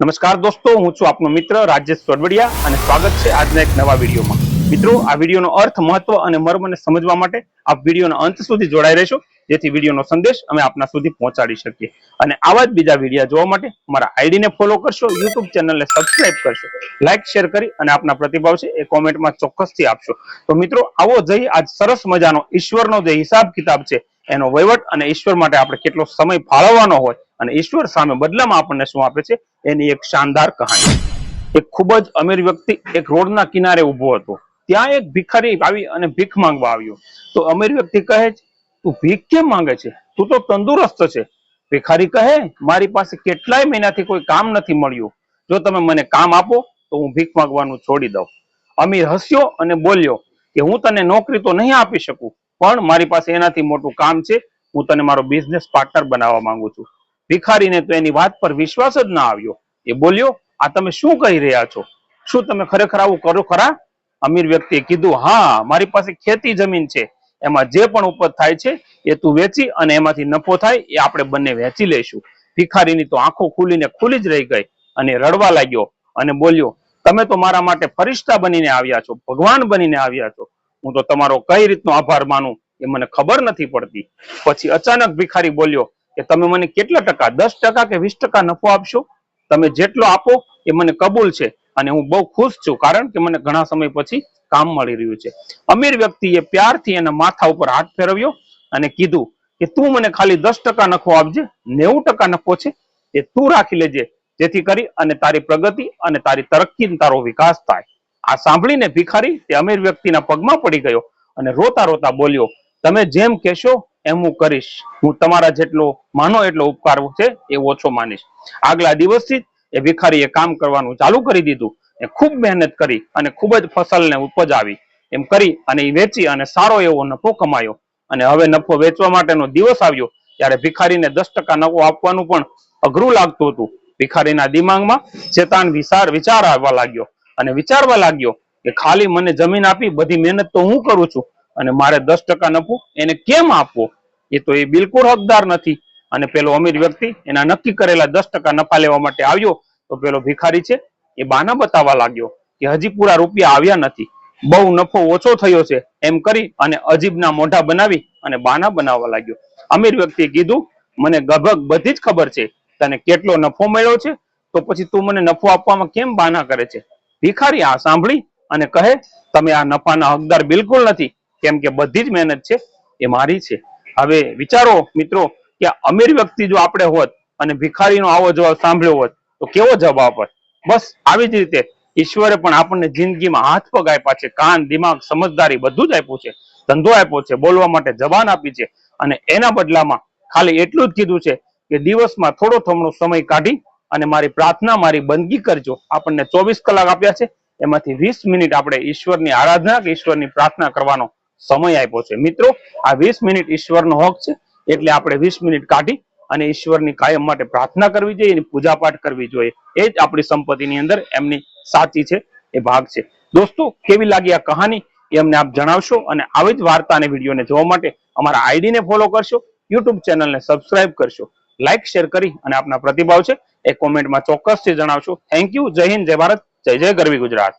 નમસ્કાર દોસ્તો, હું છું આપનો મિત્ર રાજેશ સોડવડિયા અને સ્વાગત છે આજના એક નવા વિડીયોમાં. મિત્રો, આ વિડીયોનો અર્થ મહત્વ અને મર્મને સમજવા માટે આ વિડીયોના અંત સુધી જોડાઈ રહેશો. જેથી વિડીયોનો સંદેશ અમે આપના સુધી પહોંચાડી શકીએ. અને આવા જ બીજા વિડીયા જોવા માટે મારા આઈડીને ફોલો કરશો, યુટ્યુબ ચેનલને સબસ્ક્રાઇબ કરશો લાઇક શેર કરી અને આપના પ્રતિભાવ છે એ કોમેન્ટમાં ચોક્કસથી આપશો. તો મિત્રો, આવો જઈ આજ સરસ મજાનો ઈશ્વરનો જે હિસાબ કિતાબ છે એનો વહીવટ અને ઈશ્વર માટે આપણે કેટલો સમય ફાળવવાનો હોય અને ઈશ્વર સામે બદલામાં આપણને શું આપે છે એની એક શાનદાર કહાની. એક ખૂબ જ અમીર વ્યક્તિ એક રોડના કિનારે ઊભો હતો. ત્યાં એક ભિખારી આવી અને ભીખ માંગવા આવ્યો. તો અમીર વ્યક્તિ કહે તું ભીખ કેમ માંગે છે? તું તો તંદુરસ્ત છે. ભિખારી કહે, મારી પાસે કેટલાય મહિનાથી કોઈ કામ નથી મળ્યું. જો તમે મને કામ આપો, તો હું ભીખ માંગવાનું છોડી દઉં. અમીર હસ્યો અને બોલ્યો કે, હું તને નોકરી તો નહીં આપી શકું, પણ મારી પાસે એનાથી મોટું કામ છે. હું તને મારો બિઝનેસ પાર્ટનર બનાવવા માંગુ છું. ભિખારીને તો એની વાત પર વિશ્વાસ જ ના આવ્યો. એ બોલ્યો, આ તમે શું કહી રહ્યા છો? શું તમે ખરેખર આવું કરો ખરા? અમીર વ્યક્તિએ કીધું, હા, મારી પાસે ખેતી જમીન છે. એમાં જે પણ ઉપજ થાય છે, એ તું વેચી અને એમાંથી નફો થાય, એ આપણે બંને વેચી લઈશું. ભિખારીની તો આંખો ખુલીને ખુલી જ રહી ગઈ અને રડવા લાગ્યો અને બોલ્યો, તમે તો મારા માટે ફરિશ્તા બનીને આવ્યા છો, ભગવાન બનીને આવ્યા છો. હું તો તમારો કઈ રીતનો આભાર માનું એ મને ખબર નથી પડતી. પછી અચાનક ભિખારી બોલ્યો, કે તમે મને કેટલા ટકા, દસ ટકા કે વીસ ટકા નફો આપશો? તમે જેટલો આપો એ મને કબૂલ છે અને હું બહુ ખુશ છું, કારણ કે મને ઘણા સમય પછી કામ મળી રહ્યું છે. અમીર વ્યક્તિએ પ્યારથી એના માથા ઉપર હાથ ફેરવ્યો અને કીધું કે તું મને ખાલી દસ ટકા નફો આપજે, નેવું ટકા નફો છે, એ તું રાખી લેજે. જેથી કરી અને તારી પ્રગતિ અને તારી તરક્કી તારો વિકાસ થાય. આ સાંભળીને ભિખારી તે અમીર વ્યક્તિના પગમાં પડી ગયો અને રોતા રોતા બોલ્યો, તમે જેમ કહેશો એમ હું કરીશ. હું તમારા જેટલો માનો એટલો ઉપકાર છે, એ ઓછો માનીશ. આગલા દિવસથી એ ભિખારીએ કામ કરવાનું ચાલુ કરી દીધું. એ ખૂબ મહેનત કરી અને ખૂબ જ ફસલને ઉપજ આવી. એમ કરી અને એ વેચી અને સારો એવો નફો કમાયો. અને હવે નફો વેચવા માટેનો દિવસ આવ્યો, ત્યારે ભિખારીને દસ ટકા નફો આપવાનું પણ અઘરું લાગતું હતું. ભિખારીના દિમાગમાં ચેતાન વિચાર વિચાર આવવા લાગ્યો. અને વિચારવા લાગ્યો કે ખાલી મને જમીન આપી, બધી મહેનત તો હું કરું છું. અને મારે દસ ટકા નફો એને કેમ આપવો? એ તો એ બિલકુલ હકદાર નથી. અને પેલો અમીર વ્યક્તિ એના નક્કી કરેલા દસ ટકા નફા લેવા માટે આવ્યો. તો પેલો ભિખારી છે એ બાના બતાવવા લાગ્યો કે હજી પૂરા રૂપિયા આવ્યા નથી. બહુ નફો ઓછો થયો છે, એમ કરી અને અજીબના મોઢા બનાવી અને બાના બનાવવા લાગ્યો. અમીર વ્યક્તિએ કીધું, મને ગભગ બધી જ ખબર છે, તને કેટલો નફો મળ્યો છે? તો પછી તું મને નફો આપવામાં કેમ બાના કરે છે? ભિખારી આ સાંભળી અને કહે, તમે આ નફાના હકદાર બિલકુલ નથી, કેમ કે બધી જ મહેનત છે, એ મારી છે. હવે વિચારો મિત્રો, કે અમીર વ્યક્તિ જો આપણે હોત અને ભિખારીનો આવો જવાબ સાંભળ્યો હોત, તો કેવો જવાબ આપત? બસ આવી જ રીતે ઈશ્વરે પણ આપણને જિંદગીમાં હાથ પગ આપ્યા છે, કાન, દિમાગ, સમજદારી બધું જ આપ્યું છે, ધંધો આપ્યો છે, બોલવા માટે જબાન આપી છે અને એના બદલામાં ખાલી એટલું જ કીધું છે કે દિવસમાં થોડો થોડો સમય કાઢી અને મારી પ્રાર્થના, મારી બંદગી કરજો. આપણને ચોવીસ કલાક આપ્યા છે, એમાંથી વીસ મિનિટ આપણે ઈશ્વરની આરાધના કે ઈશ્વરની પ્રાર્થના કરવાનો સમય આપ્યો છે. મિત્રો, આ વીસ મિનિટ ઈશ્વરનો હક છે, એટલે આપણે વીસ મિનિટ કાઢી અને ઈશ્વરની કાયમ માટે પ્રાર્થના કરવી જોઈએ, એની પૂજાપાઠ કરવી જોઈએ. એ જ આપણી સંપત્તિની અંદર એમની સાચી છે, એ ભાગ છે. દોસ્તો, કેવી લાગી આ કહાની? એ અમને આપ જણાવશો અને આવી જ વાર્તા અને વિડીયોને જોવા માટે અમારા આઈડીને ફોલો કરશો, યુટ્યુબ ચેનલને સબસ્ક્રાઇબ કરશો લાઇક શેર કરી અને આપના પ્રતિભાવ છે એ કોમેન્ટમાં ચોક્કસથી જણાવશો. થેન્ક યુ જય હિન્દ, જય ભારત, જય જય ગરવી ગુજરાત.